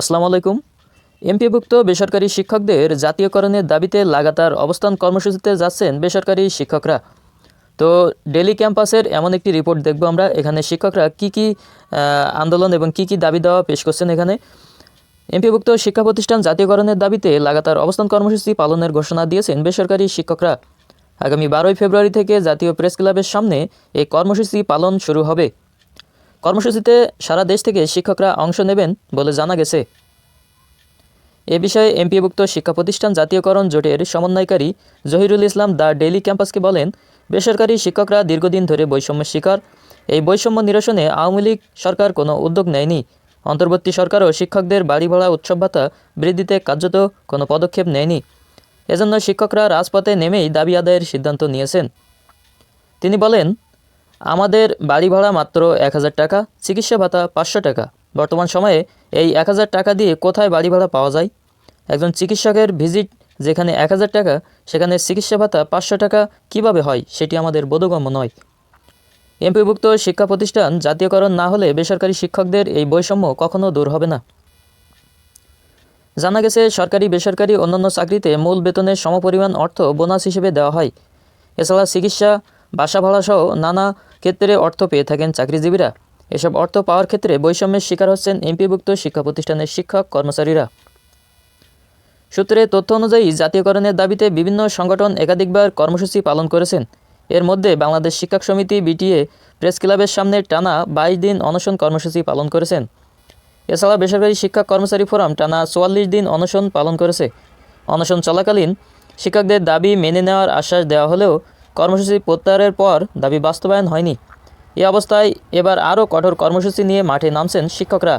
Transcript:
আসসালামু আলাইকুম। এমপিভুক্ত বেসরকারি শিক্ষকদের জাতীয়করণের দাবিতে লাগাতার অবস্থান কর্মসূচিতে যাচ্ছেন বেসরকারি শিক্ষকরা। তো ডেলি ক্যাম্পাসের এমন একটি রিপোর্ট দেখব আমরা। এখানে শিক্ষকরা কি কি আন্দোলন এবং কি কি দাবি দেওয়া পেশ করছেন এখানে। এমপিভুক্ত শিক্ষা প্রতিষ্ঠান জাতীয়করণের দাবিতে লাগাতার অবস্থান কর্মসূচি পালনের ঘোষণা দিয়েছেন বেসরকারি শিক্ষকরা। আগামী বারোই ফেব্রুয়ারি থেকে জাতীয় প্রেস ক্লাবের সামনে এই কর্মসূচি পালন শুরু হবে। কর্মসূচিতে সারা দেশ থেকে শিক্ষকরা অংশ নেবেন বলে জানা গেছে। এ বিষয়ে এমপিভুক্ত শিক্ষা প্রতিষ্ঠান জাতীয়করণ জোটের সমন্বয়কারী জহিরুল ইসলাম দ্য ডেইলি ক্যাম্পাসকে বলেন, বেসরকারি শিক্ষকরা দীর্ঘদিন ধরে বৈষম্যের শিকার। এই বৈষম্য নিরসনে আওয়ামী লীগ সরকার কোনো উদ্যোগ নেয়নি। অন্তর্বর্তী সরকারও শিক্ষকদের বাড়ি ভাড়া উৎসব ভাতা বৃদ্ধিতে কার্যত কোনো পদক্ষেপ নেয়নি। এজন্য শিক্ষকরা রাজপথে নেমেই দাবি আদায়ের সিদ্ধান্ত নিয়েছেন। তিনি বলেন আমাদের বাড়ি ভাড়া মাত্র এক হাজার টাকা, চিকিৎসা ভাতা পাঁচশো টাকা। বর্তমান সময়ে এই এক হাজার টাকা দিয়ে কোথায় বাড়ি ভাড়া পাওয়া যায়? একজন চিকিৎসকের ভিজিট যেখানে এক হাজার টাকা, সেখানে চিকিৎসা ভাতা পাঁচশো টাকা কীভাবে হয় সেটি আমাদের বোধগম্য নয়। এমপিভুক্ত শিক্ষা প্রতিষ্ঠান জাতীয়করণ না হলে বেসরকারি শিক্ষকদের এই বৈষম্য কখনো দূর হবে না। জানা গেছে, সরকারি, বেসরকারি অন্যান্য চাকরিতে মূল বেতনের সমপরিমাণ অর্থ বোনাস হিসেবে দেওয়া হয়। এছাড়া চিকিৎসা, বাসা ভাড়া সহ নানা ক্ষেত্রে অর্থ পেয়ে থাকেন চাকরিজীবীরা। এসব অর্থ পাওয়ার ক্ষেত্রে বৈষম্যের শিকার হচ্ছেন এমপিভুক্ত শিক্ষা প্রতিষ্ঠানের শিক্ষক, কর্মচারীরা। সূত্রে তথ্য অনুযায়ী জাতীয়করণের দাবিতে বিভিন্ন সংগঠন একাধিকবার কর্মসূচি পালন করেছেন। এর মধ্যে বাংলাদেশ শিক্ষক সমিতি, বিটিএ, প্রেস ক্লাবের সামনে টানা বাইশ দিন অনশন কর্মসূচি পালন করেছেন। এছাড়া বেসরকারি শিক্ষক কর্মচারী ফোরাম টানা চুয়াল্লিশ দিন অনশন পালন করেছে। অনশন চলাকালীন শিক্ষকদের দাবি মেনে নেওয়ার আশ্বাস দেওয়া হলেও কর্মসূচি প্রত্যাহারের পর দাবি বাস্তবায়ন হয়নি। এ অবস্থায় এবার আরও কঠোর কর্মসূচি নিয়ে মাঠে নামছেন শিক্ষকরা।